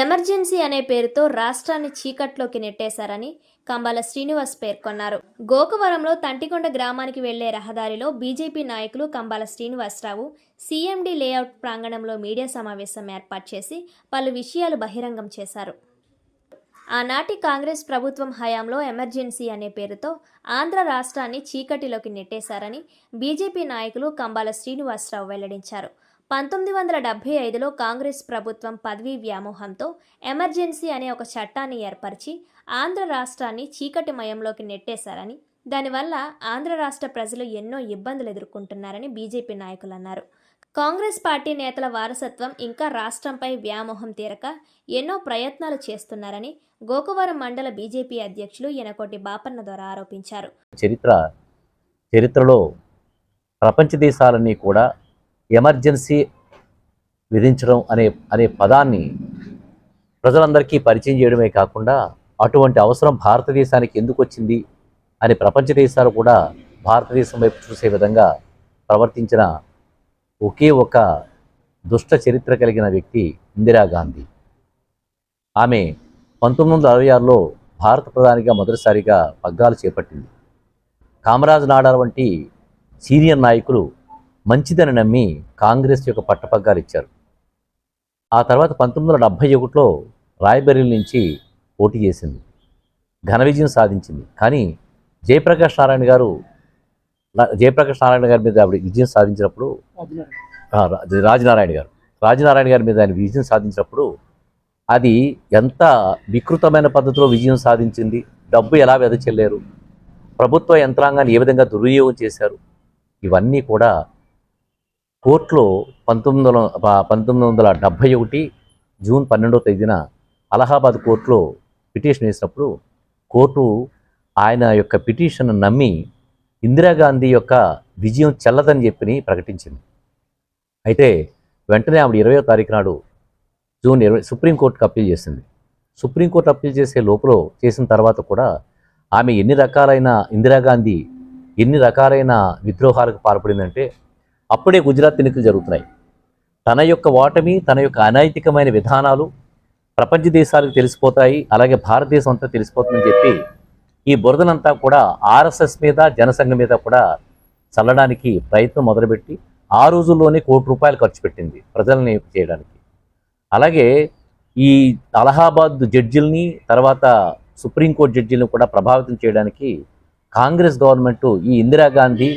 Emergency అనే పేరుతో రాష్ట్రాన్ని చీకట్లోకి నెట్టేశారని కంబాల శ్రీనివాస్ పేర్కొన్నారు. గోకవరంలో తంటికొండ గ్రామానికి వెళ్ళే రహదారిలో బీజేపీ నాయకులు కంబాల శ్రీనివాసరావు సీఎండీ లేఅవుట్ ప్రాంగణంలో మీడియా సమావేశం ఏర్పాటు చేసి పలు విషయాలు బహిరంగం చేశారు. ఆనాటి కాంగ్రెస్ ప్రభుత్వం హయాంలో ఎమర్జెన్సీ అనే పేరుతో ఆంధ్ర రాష్ట్రాన్ని చీకటిలోకి నెట్టేశారని బీజేపీ నాయకులు కంబాల శ్రీనివాసరావు వెల్లడించారు. పంతొమ్మిది వందల డెబ్బై ఐదులో కాంగ్రెస్ ప్రభుత్వం పదవీ వ్యామోహంతో ఎమర్జెన్సీ అనే ఒక చట్టాన్ని ఏర్పరిచి ఆంధ్ర రాష్ట్రాన్ని చీకటిమయంలోకి నెట్టేశారని దానివల్ల ఆంధ్ర రాష్ట్ర ప్రజలు ఎన్నో ఇబ్బందులు ఎదుర్కొంటున్నారని బీజేపీ నాయకులు అన్నారు. కాంగ్రెస్ పార్టీ నేతల వారసత్వం ఇంకా రాష్ట్రంపై వ్యామోహం తీరక ఎన్నో ప్రయత్నాలు చేస్తున్నారని గోకవరం మండల బీజేపీ అధ్యక్షులు యనకోటి బాపన్న ద్వారా ఆరోపించారు. చరిత్ర చరిత్రలో ప్రపంచ దేశాలన్నీ కూడా ఎమర్జెన్సీ విధించడం అనే అనే పదాన్ని ప్రజలందరికీ పరిచయం చేయడమే కాకుండా అటువంటి అవసరం భారతదేశానికి ఎందుకు వచ్చింది అని ప్రపంచ దేశాలు కూడా భారతదేశం వైపు చూసే విధంగా ప్రవర్తించిన ఒకే ఒక దుష్ట చరిత్ర కలిగిన వ్యక్తి ఇందిరాగాంధీ ఆమె పంతొమ్మిది వందల అరవై ఆరులో భారత ప్రధానిగా మొదటిసారిగా పగ్గాలు చేపట్టింది. కామరాజ్ నాడార్ వంటి సీనియర్ నాయకులు మంచిదని నమ్మి కాంగ్రెస్ యొక్క పట్టపగ్గాలు ఇచ్చారు. ఆ తర్వాత పంతొమ్మిది వందల డెబ్భై ఒకటిలో రాయబెరీల నుంచి పోటీ చేసింది. ఘన విజయం సాధించింది. కానీ జయప్రకాష్ నారాయణ గారు జయప్రకాష్ నారాయణ గారి మీద ఆవిడ విజయం సాధించినప్పుడు రాజనారాయణ గారు. రాజనారాయణ గారి మీద ఆయన విజయం సాధించినప్పుడు అది ఎంత వికృతమైన పద్ధతిలో విజయం సాధించింది. డబ్బు ఎలా వెదచెల్లారు? ప్రభుత్వ యంత్రాంగాన్ని ఏ విధంగా దుర్వినియోగం చేశారు? ఇవన్నీ కూడా కోర్టులో పంతొమ్మిది వందల పంతొమ్మిది వందల డెబ్భై ఒకటి జూన్ పన్నెండవ తేదీన అలహాబాద్ కోర్టులో పిటిషన్ వేసినప్పుడు కోర్టు ఆయన యొక్క పిటిషన్ నమ్మి ఇందిరాగాంధీ యొక్క విజయం చెల్లదని చెప్పి ప్రకటించింది. అయితే వెంటనే ఆవిడ ఇరవయో తారీఖు నాడు జూన్ ఇరవై సుప్రీంకోర్టుకు అప్పీల్ చేసింది. సుప్రీంకోర్టు అప్పీల్ చేసే లోపల చేసిన తర్వాత కూడా ఆమె ఎన్ని రకాలైన ఇందిరాగాంధీ ఎన్ని రకాలైన విద్రోహాలకు పాల్పడిందంటే అప్పుడే గుజరాత్ ఎన్నికలు జరుగుతున్నాయి. తన యొక్క ఓటమి తన యొక్క అనైతికమైన విధానాలు ప్రపంచ దేశాలకు తెలిసిపోతాయి అలాగే భారతదేశం అంతా తెలిసిపోతుందని చెప్పి ఈ బురదనంతా కూడా ఆర్ఎస్ఎస్ మీద జనసంఘం మీద కూడా చల్లడానికి ప్రయత్నం మొదలుపెట్టి ఆ రోజుల్లోనే కోటి రూపాయలు ఖర్చు పెట్టింది ప్రజల్ని చేయడానికి. అలాగే ఈ అలహాబాద్ జడ్జిల్ని తర్వాత సుప్రీంకోర్టు జడ్జిల్ని కూడా ప్రభావితం చేయడానికి కాంగ్రెస్ గవర్నమెంట్ ఈ ఇందిరాగాంధీ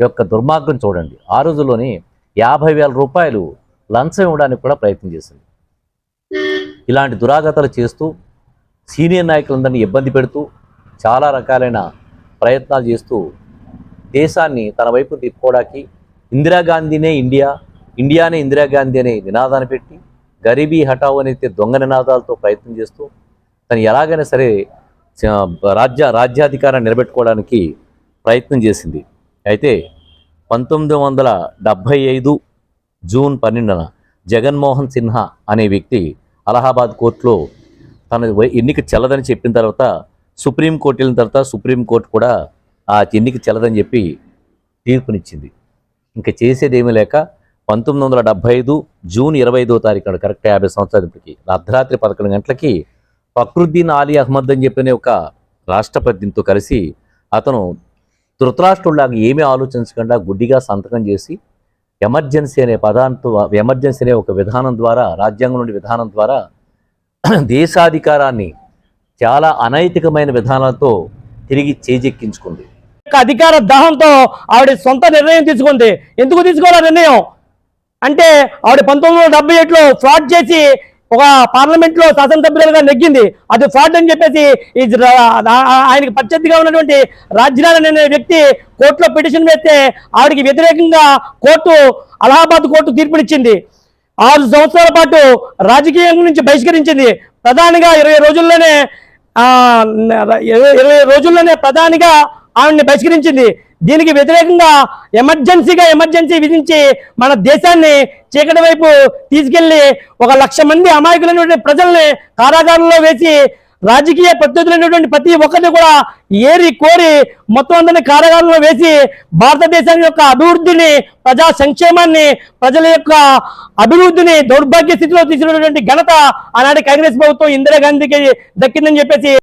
యొక్క దుర్మార్గం చూడండి. ఆ రోజుల్లోనే యాభై వేల రూపాయలు లంచం ఇవ్వడానికి కూడా ప్రయత్నం చేసింది. ఇలాంటి దురాగతాలు చేస్తూ సీనియర్ నాయకులందరినీ ఇబ్బంది పెడుతూ చాలా రకాలైన ప్రయత్నాలు చేస్తూ దేశాన్ని తన వైపు తిప్పుకోవడానికి ఇందిరాగాంధీనే ఇండియా ఇండియానే ఇందిరాగాంధీ అనే నినాదాన్ని పెట్టి గరీబీ హఠావు అనేది దొంగ నినాదాలతో ప్రయత్నం చేస్తూ తను ఎలాగైనా సరే రాజ్య రాజ్యాధికారాన్ని నిలబెట్టుకోవడానికి ప్రయత్నం చేసింది. అయితే పంతొమ్మిది వందల డెబ్భై ఐదు జూన్ పన్నెండున జగన్మోహన్ సిన్హా అనే వ్యక్తి అలహాబాద్ కోర్టులో తన ఎన్నిక చెల్లదని చెప్పిన తర్వాత సుప్రీంకోర్టు వెళ్ళిన తర్వాత సుప్రీంకోర్టు కూడా ఆ ఎన్నిక చెల్లదని చెప్పి తీర్పునిచ్చింది. ఇంకా చేసేది ఏమీ లేక పంతొమ్మిది వందల డెబ్బై ఐదు జూన్ ఇరవై ఐదో తారీఖు నాడు కరెక్ట్ యాభై సంవత్సరాలకి అర్ధరాత్రి పదకొండు గంటలకి ఫక్రుద్దీన్ అలీ అహ్మద్ అని చెప్పిన ఒక రాష్ట్రపతితో కలిసి అతను ధృతరాష్ట్రులాగా ఏమీ ఆలోచించకుండా గుడ్డిగా సంతకం చేసి ఎమర్జెన్సీ అనే పదాంతో ఎమర్జెన్సీ అనే ఒక విధానం ద్వారా రాజ్యాంగం నుండి విధానం ద్వారా దేశాధికారాన్ని చాలా అనైతికమైన విధానాలతో తిరిగి చేజెక్కించుకుంది. అధికార దాహంతో ఆవిడ సొంత నిర్ణయం తీసుకుంది. ఎందుకు తీసుకోవాలి నిర్ణయం? అంటే ఆవిడ పంతొమ్మిది వందల డెబ్బై ఫ్రాడ్ చేసి ఒక పార్లమెంట్లో శాసనసభ్యులుగా నెగ్గింది. అది ఫ్రాడ్ అని చెప్పేసి ఈ ఆయనకి ప్రత్యర్థిగా ఉన్నటువంటి రాజ్యనారాయణ అనే వ్యక్తి కోర్టులో పిటిషన్ వేస్తే ఆవిడకి వ్యతిరేకంగా కోర్టు అలహాబాద్ కోర్టు తీర్పునిచ్చింది. ఆరు సంవత్సరాల పాటు రాజకీయం నుంచి బహిష్కరించింది. ప్రధానిగా ఇరవై రోజుల్లోనే ఇరవై రోజుల్లోనే ప్రధానిగా ఆవిడని బహిష్కరించింది. దీనికి వ్యతిరేకంగా ఎమర్జెన్సీగా ఎమర్జెన్సీ విధించి మన దేశాన్ని చీకటి వైపు తీసుకెళ్ళి ఒక లక్ష మంది అమాయకులైనటువంటి ప్రజల్ని కారాగారంలో వేసి రాజకీయ ప్రత్యర్థులైనటువంటి ప్రతి ఒక్కరిని కూడా ఏరి కోరి మొత్తం అందరిని కారాగారంలో వేసి భారతదేశం యొక్క అభివృద్ధిని ప్రజా సంక్షేమాన్ని ప్రజల యొక్క అభివృద్ధిని దౌర్భాగ్య స్థితిలో తీసుకున్నటువంటి ఘనత ఆనాటి కాంగ్రెస్ ప్రభుత్వం ఇందిరాగాంధీకి దక్కిందని చెప్పేసి